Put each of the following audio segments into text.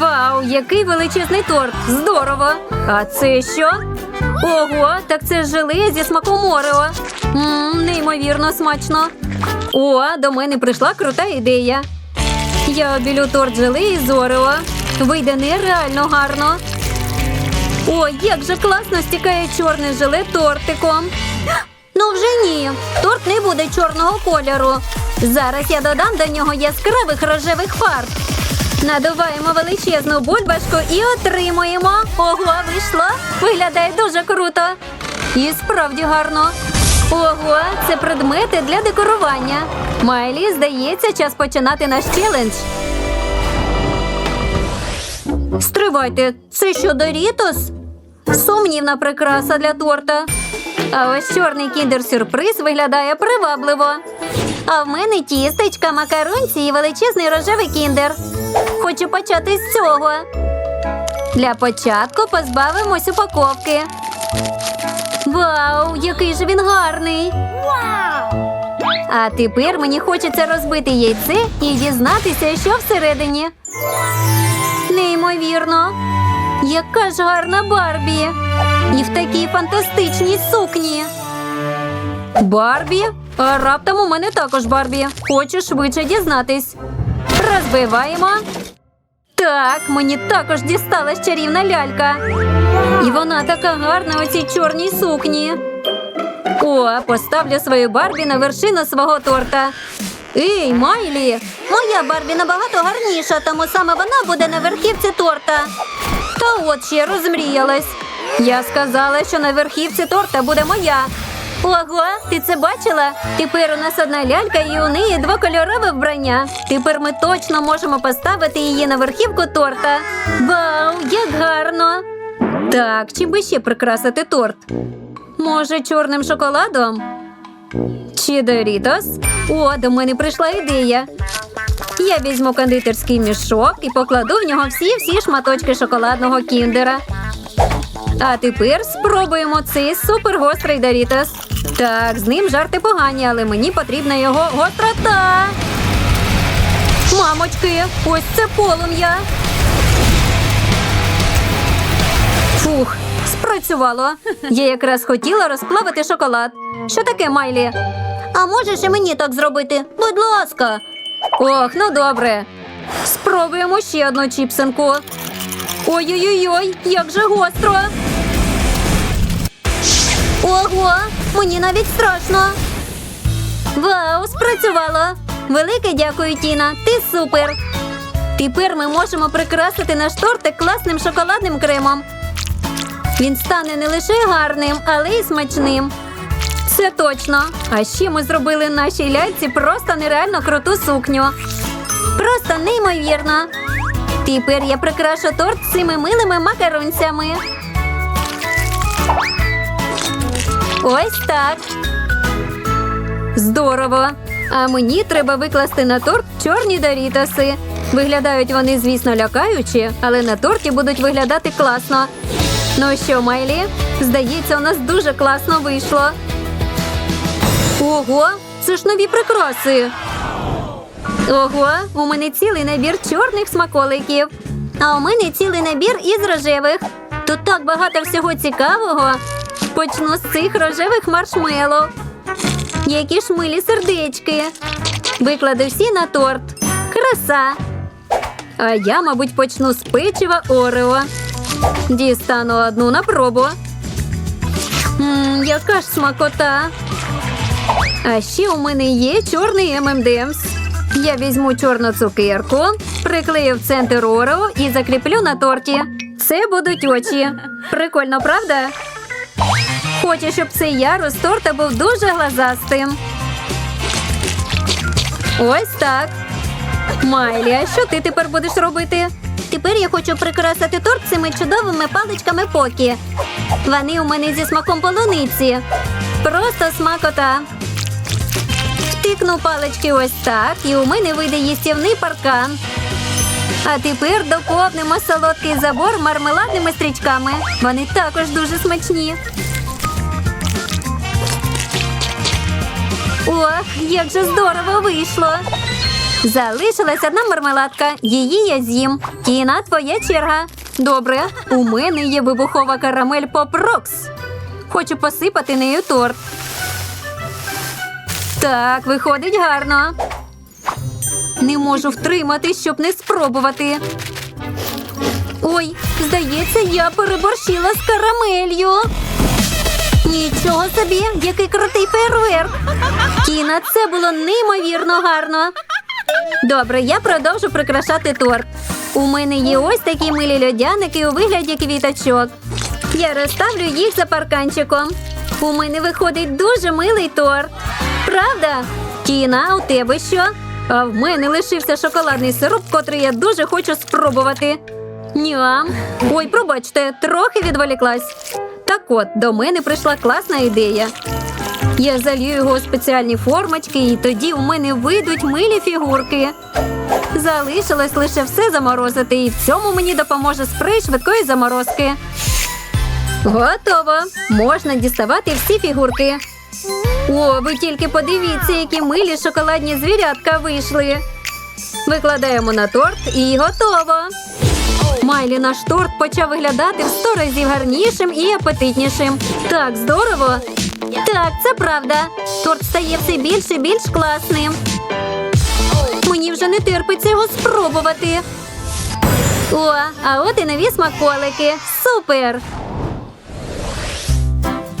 Вау, який величезний торт! Здорово! А це що? Ого, так це желе зі смаком Орео. Мм, неймовірно смачно. О, до мене прийшла крута ідея. Я обілю торт желе із Орео. Вийде нереально гарно. О, як же класно стікає чорне желе тортиком. Ну вже ні. Торт не буде чорного кольору. Зараз я додам до нього яскравих рожевих фарб. Надуваємо величезну бульбашку і отримуємо. Ого, вийшло. Виглядає дуже круто. І справді гарно. Ого, це предмети для декорування. Майлі, здається, час починати наш челендж. Стривайте, це що Дорітос? Сумнівна прикраса для торта. А ось чорний кіндер-сюрприз виглядає привабливо. А в мене тістечка, макаронці і величезний рожевий кіндер. Хочу почати з цього. Для початку позбавимось упаковки. Вау, який же він гарний! А тепер мені хочеться розбити яйце і дізнатися, що всередині. Неймовірно. Яка ж гарна Барбі! І в такій фантастичній сукні. Барбі? А раптом у мене також Барбі. Хочу швидше дізнатись. Розбиваємо. Так, мені також дісталась чарівна лялька. І вона така гарна у цій чорній сукні. О, поставлю свою Барбі на вершину свого торта. Ей, Майлі! Моя Барбі набагато гарніша, тому саме вона буде на верхівці торта. Та от ще розмріялась. Я сказала, що на верхівці торта буде моя. Ого, ти це бачила? Тепер у нас одна лялька і у неї двокольорове вбрання. Тепер ми точно можемо поставити її на верхівку торта. Вау, як гарно! Так, чим би ще прикрасити торт? Може, чорним шоколадом? Чи Дорітос? О, до мене прийшла ідея. Я візьму кондитерський мішок і покладу в нього всі-всі шматочки шоколадного кіндера. А тепер спробуємо цей супергострий Дорітос. Так, з ним жарти погані, але мені потрібна його гострота. Мамочки, ось це полум'я. Фух, спрацювало. Я якраз хотіла розплавити шоколад. Що таке, Майлі? А можеш і мені так зробити? Будь ласка. Ох, ну добре. Спробуємо ще одну чіпсинку. Ой-ой-ой, як же гостро. Ого, мені навіть страшно. Вау, спрацювало. Велике дякую, Тіна. Ти супер. Тепер ми можемо прикрасити наш тортик класним шоколадним кремом. Він стане не лише гарним, але й смачним. Це точно. А ще ми зробили нашій ляльці просто нереально круту сукню. Просто неймовірно. Тепер я прикрашу торт цими милими макаронцями. Ось так. Здорово. А мені треба викласти на торт чорні дорітоси. Виглядають вони, звісно, лякаючі, але на торті будуть виглядати класно. Ну що, Майлі? Здається, у нас дуже класно вийшло. Ого, це ж нові прикраси. Ого, у мене цілий набір чорних смаколиків. А у мене цілий набір із рожевих. Тут так багато всього цікавого. Почну з цих рожевих маршмеллоу. Які ж милі сердечки. Викладу всі на торт. Краса. А я, мабуть, почну з печива Орео. Дістану одну на пробу. Ммм, яка ж смакота. А ще у мене є чорний ММДМС. Я візьму чорну цукерку, приклею в центр Орео і закріплю на торті. Це будуть очі. Прикольно, правда? Хочу, щоб цей ярус торта був дуже глазастим. Ось так. Майлі, а що ти тепер будеш робити? Тепер я хочу прикрасити торт цими чудовими паличками покі. Вони у мене зі смаком полуниці. Просто смакота. Втикну палички ось так, і у мене вийде їстівний паркан. А тепер доповнимо солодкий забор мармеладними стрічками. Вони також дуже смачні. Ох, як же здорово вийшло! Залишилась одна мармеладка. Її я з'їм. Тіна, твоя черга. Добре, у мене є вибухова карамель Попрокс. Хочу посипати нею торт. Так, виходить гарно. Не можу втримати, щоб не спробувати. Ой, здається, я переборщила з карамелью. Нічого собі, який крутий фейерверк. Тіна, це було неймовірно гарно. Добре, я продовжу прикрашати торт. У мене є ось такі милі льодяники у вигляді квіточок. Я розставлю їх за парканчиком. У мене виходить дуже милий торт. Правда? Тіна, а у тебе що? А в мене лишився шоколадний сироп, котрий я дуже хочу спробувати. Ням. Ой, пробачте, трохи відволіклась. Так от, до мене прийшла класна ідея. Я залью його у спеціальні формочки, і тоді у мене вийдуть милі фігурки. Залишилось лише все заморозити, і в цьому мені допоможе спрей швидкої заморозки. Готово! Можна діставати всі фігурки. О, ви тільки подивіться, які милі шоколадні звірятка вийшли. Викладаємо на торт і готово. Майлі наш торт почав виглядати в сто разів гарнішим і апетитнішим. Так, здорово. Так, це правда. Торт стає все більше і більш класним. Мені вже не терпиться його спробувати. О, а от і нові смаколики. Супер!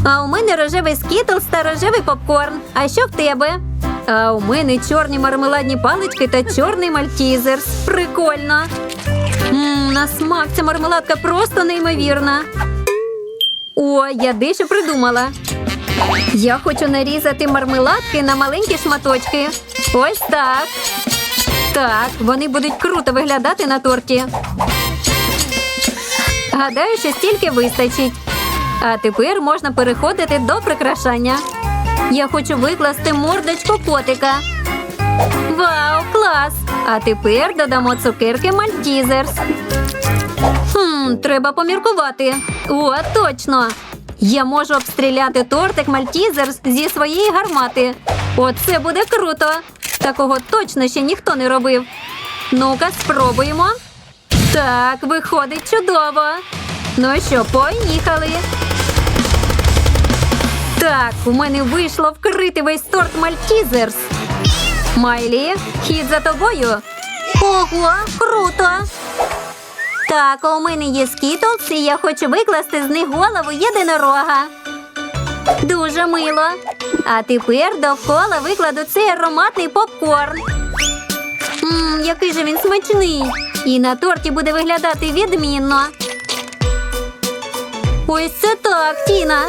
А у мене рожевий скітлс та рожевий попкорн. А що в тебе? А у мене чорні мармеладні палички та чорний мальтізерс. Прикольно. Мм, на смак ця мармеладка просто неймовірна. О, я дещо придумала. Я хочу нарізати мармеладки на маленькі шматочки. Ось так. Так, вони будуть круто виглядати на торті. Гадаю, що стільки вистачить. А тепер можна переходити до прикрашання. Я хочу викласти мордочку котика. Вау, клас! А тепер додамо цукерки Мальтізерс. Хм, треба поміркувати. О, точно! Я можу обстріляти тортик Мальтізерс зі своєї гармати. Оце буде круто! Такого точно ще ніхто не робив. Ну-ка, спробуємо. Так, виходить чудово. Ну що, поїхали. Так, у мене вийшло вкрити весь торт Мальтізерс. Майлі, хід за тобою. Ого, круто! Так, у мене є скітлс, і я хочу викласти з них голову єдинорога. Дуже мило. А тепер довкола викладу цей ароматний попкорн. Мм, який же він смачний. І на торті буде виглядати відмінно. Ось це так, Тіна.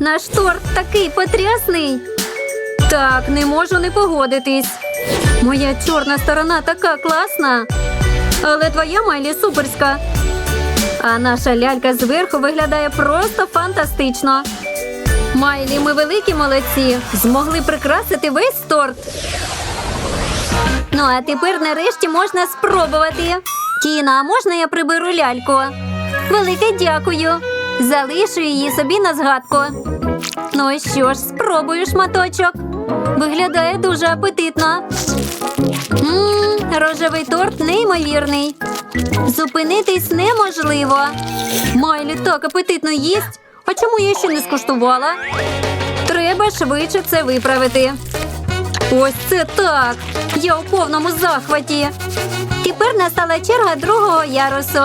Наш торт такий потрясний. Так, не можу не погодитись. Моя чорна сторона така класна. Але твоя Майлі суперська. А наша лялька зверху виглядає просто фантастично. Майлі, ми великі молодці. Змогли прикрасити весь торт. Ну, а тепер нарешті можна спробувати. Тіна, а можна я приберу ляльку? Велике дякую. Залишу її собі на згадку. Ну що ж, спробую шматочок. Виглядає дуже апетитно. Мм, рожевий торт неймовірний. Зупинитись неможливо. Майлі так апетитно їсть. А чому я ще не скуштувала? Треба швидше це виправити. Ось це так. Я у повному захваті. Тепер настала черга другого ярусу.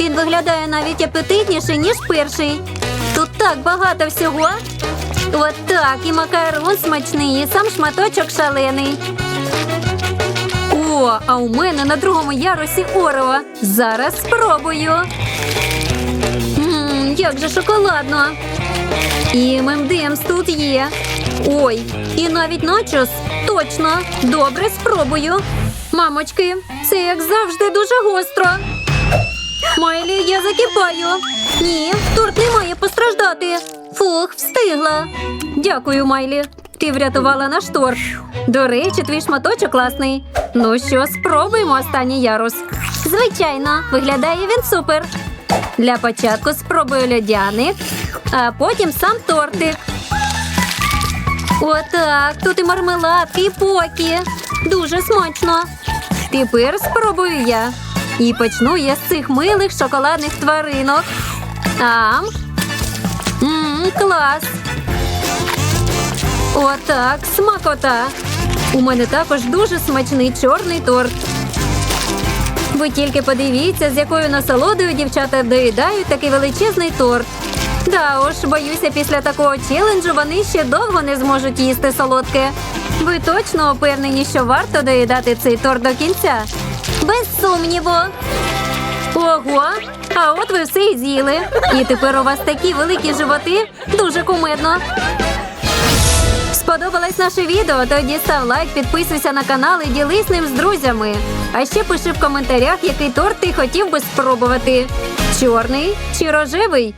Він виглядає навіть апетитніше, ніж перший. Тут так багато всього. От так, і макарон смачний, і сам шматочок шалений. О, а у мене на другому ярусі Орео. Зараз спробую. Ммм, як же шоколадно. І ММДМС тут є. Ой, і навіть начос. Точно. Добре, спробую. Мамочки, це як завжди дуже гостро. Майлі, я закипаю. Ні, торт не має постраждати. Фух, встигла. Дякую, Майлі. Ти врятувала наш торт. До речі, твій шматочок класний. Ну що, спробуємо останній ярус. Звичайно, виглядає він супер. Для початку спробую льодяник, а потім сам тортик. Отак, тут і мармеладки, і покі. Дуже смачно. Тепер спробую я. І почну я з цих милих шоколадних тваринок. Ам. Мм, клас. Отак, смакота. У мене також дуже смачний чорний торт. Ви тільки подивіться, з якою насолодою дівчата доїдають такий величезний торт. Да уж, боюся, після такого челенджу вони ще довго не зможуть їсти солодке. Ви точно упевнені, що варто доїдати цей торт до кінця? Без сумніву. Ого, а от ви все і з'їли. І тепер у вас такі великі животи. Дуже кумедно. Сподобалось наше відео? Тоді став лайк, підписуйся на канал і ділись ним з друзями. А ще пиши в коментарях, який торт ти хотів би спробувати: чорний чи рожевий.